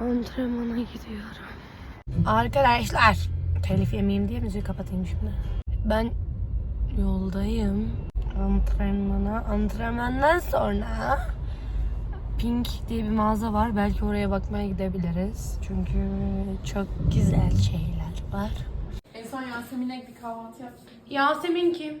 Antrenmana gidiyorum. Arkadaşlar. Telif yemeyeyim diye müziği kapatayım şimdi. Ben yoldayım. Antrenmana. Antrenmandan sonra Pink diye bir mağaza var. Belki oraya bakmaya gidebiliriz. Çünkü çok güzel şeyler var. En son Yasemin'e bir kahvaltı yaptık. Yasemin kim?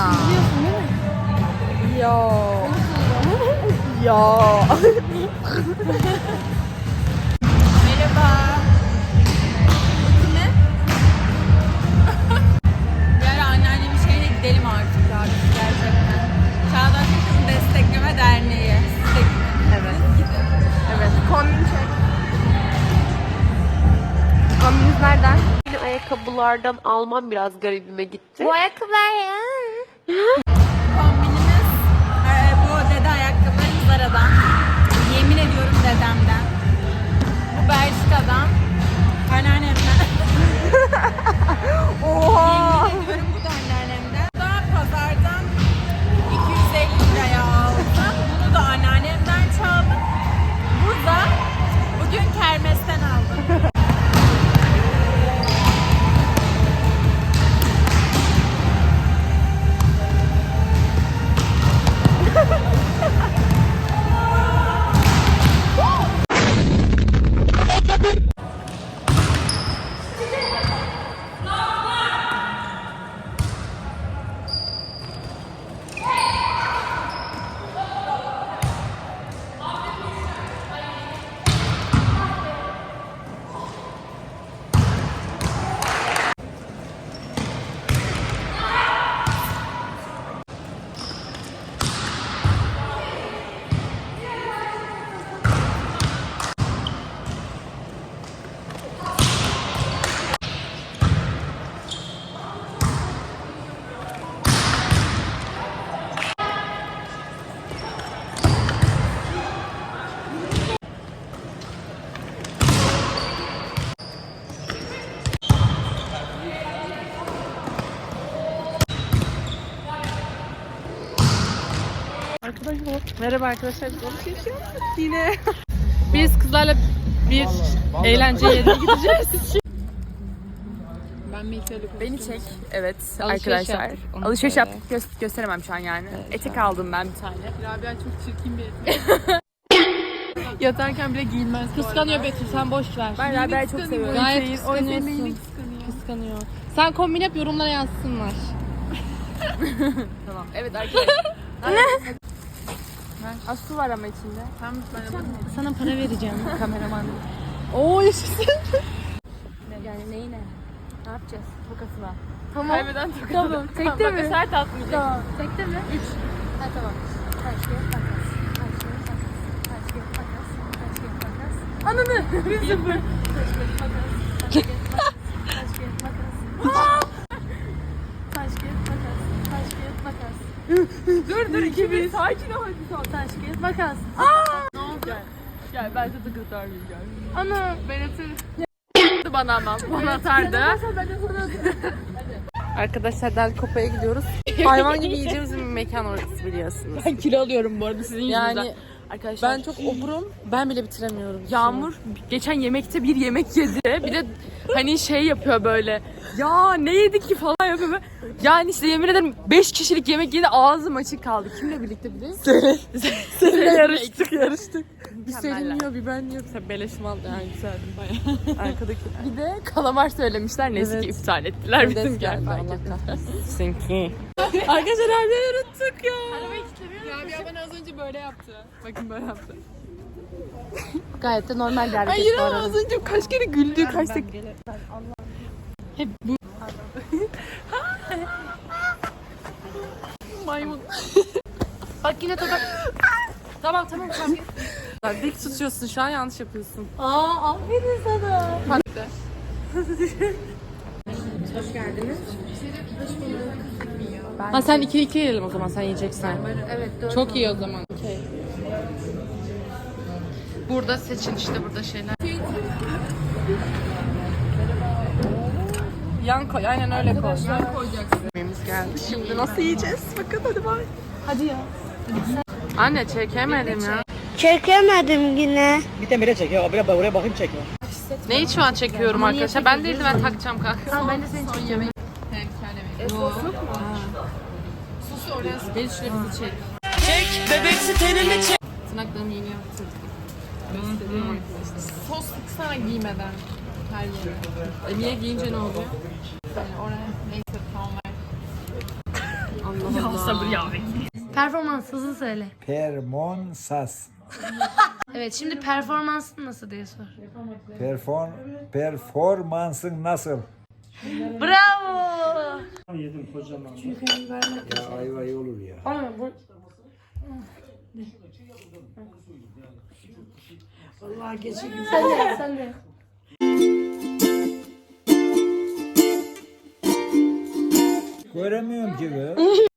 gö Bir ara anneannemin şeyine gidelim artık abi gerçekten. Çağdaş Yaşam Destekleme Derneği. Siz. Evet. Evet. Kombin çek. Kombiniz nereden? ayakkabılardan almam biraz garibime gitti. Bu ayakkabılar ya. Kombinimiz e, bu dede ayakkabılarım Zara'dan. Yemin ediyorum dedemden. Bu Belçika'dan. Anneannemden. Merhaba arkadaşlar. Yine. Biz kızlarla bir eğlence yerine gideceğiz. Ben Melike'yle Beni çek. Evet Alışveriş arkadaşlar. yaptık, onu Alışveriş söyle. yaptık. Gö- gösteremem şu an yani. Etek aldım ben bir tane. Rabia çok çirkin bir Yatarken bile giyilmez. Kıskanıyor Betül sen boş ver. Ben Rabia'yı çok seviyorum. Gayet Şeyin- kıskanıyorsun. Kıskanıyor. Sen kombin yap yorumlara yazsınlar. tamam. Evet arkadaşlar. Ne? Asu var ama içinde. Tam ben Sana para vereceğim kameraman. Oo yaşasın. yani neyine? Ne yapacağız? Tokasına. Tamam. Kaybeden tokat. Tamam. Tekte mi? Sert atmayacak. Tamam. Tekte mi? Üç. Ha tamam. Makas. Ananı. Bir sıfır. Dur dur iki bir. Sakin ol hadi. Taş kağıt makas. Ne oldu? Gel. Gel ben de tıkırtarlayayım gel. Ana ben atırım. bana ama bana atardı. Arkadaşlar Del gidiyoruz. Hayvan gibi yiyeceğimiz bir mekan orası biliyorsunuz. Ben kilo alıyorum bu arada sizin Yani Arkadaşlar ben çok oburum. Ben bile bitiremiyorum. Yağmur geçen yemekte bir yemek yedi. Bir de hani şey yapıyor böyle. Ya ne yedik ki falan yapıyor. böyle. Yani işte yemin ederim 5 kişilik yemek yedi ağzım açık kaldı. Kimle birlikte biliyor musun? Seninle yarıştık yarıştık. Bir Selin yiyor, bir ben yiyor. Tabii beleş mal yani güzeldi bayağı. Arkadaki. Bir de kalamar söylemişler. Neyse ki iptal ettiler bizim geldi. Allah kahretsin ki. Arkadaşlar arabayı unuttuk ya. Ya bana az önce böyle yaptı. Bakın böyle yaptı. Gayet de normal bir hareket Hayır bu ama arada. az önce kaç kere güldü kaç tek. Hep bu. Maymun. Bak yine topak. tamam tamam tamam. Dik tutuyorsun şu an yanlış yapıyorsun. Aa aferin sana. Ha sen 2 2 yiyelim o zaman sen yiyeceksen. Evet doğru. Çok iyi o zaman. Okey. Burada seçin işte burada şeyler. Yan koy aynen öyle koy. Yan koyacaksın. Yemeğimiz geldi. Şimdi nasıl yiyeceğiz? Bakın hadi bak. Hadi ya. Anne çekemedim ya. Çekemedim yine. Bir de bire çek ya. Buraya, buraya bakayım çek ya. Neyi şu an çekiyorum arkadaşlar? Ben değil de ben takacağım kanka. Tamam ben de seni çekeceğim. Sus oraya. Gel şuraya bizi çek. Çek bebeksi tenini çek. Tırnaklarımı yeni yaptım. Gösteriyorum arkadaşlar. Sos sıksana giymeden. Her yere. E niye giyince ne oluyor? Yani oraya neyse tamam ver. Allah Allah. sabır ya. Performans hızlı söyle. Permonsas. Evet şimdi performansın nasıl diye sor. Perform, performansın nasıl? Bravo. Ya ayva iyi olur ya. Ama bu... Vallahi geçiyor. Sen de sen de. Göremiyorum ki be.